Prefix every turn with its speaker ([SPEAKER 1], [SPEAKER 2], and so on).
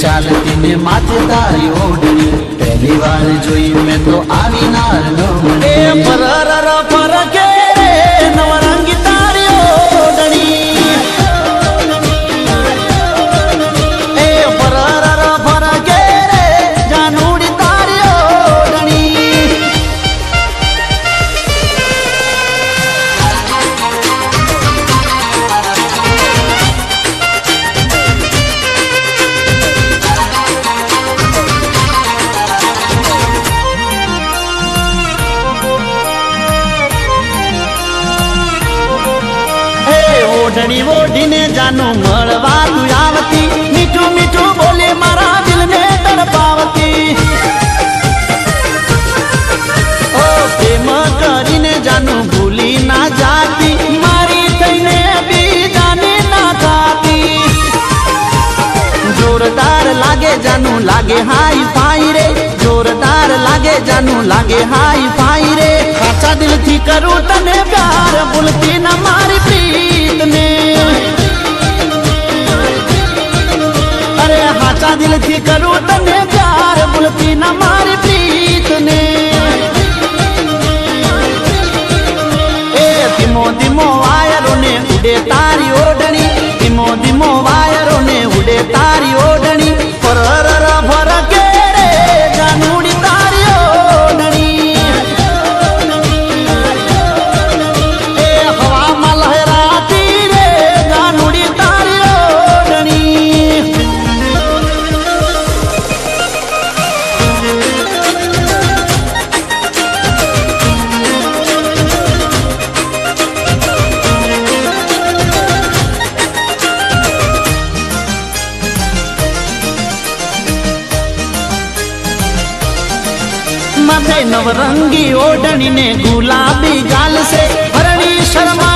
[SPEAKER 1] ચાલતી ને માથે તારી ઓઢણી પહેલી વાર જોઈ મેં તો આવી નાર
[SPEAKER 2] ઓઢણી ઓઢીને જાનું મળવા તું આવતી મીઠું મીઠું બોલે મારા દિલને તડપાવતી ઓ પ્રેમ કરીને જાનું ભૂલી ના જાતી મારી થઈને બીજાને ના ખાતી જોરદાર લાગે જાનું લાગે હાઈ ફાઈ રે જોરદાર લાગે જાનું લાગે હાઈ ફાઈ રે સાચા દિલથી કરું તને પ્યાર ભૂલતી ના મારી ¡Salud! નવરંગી ઓઢણીને ગુલાબી ગાલશે હરણી શર્મા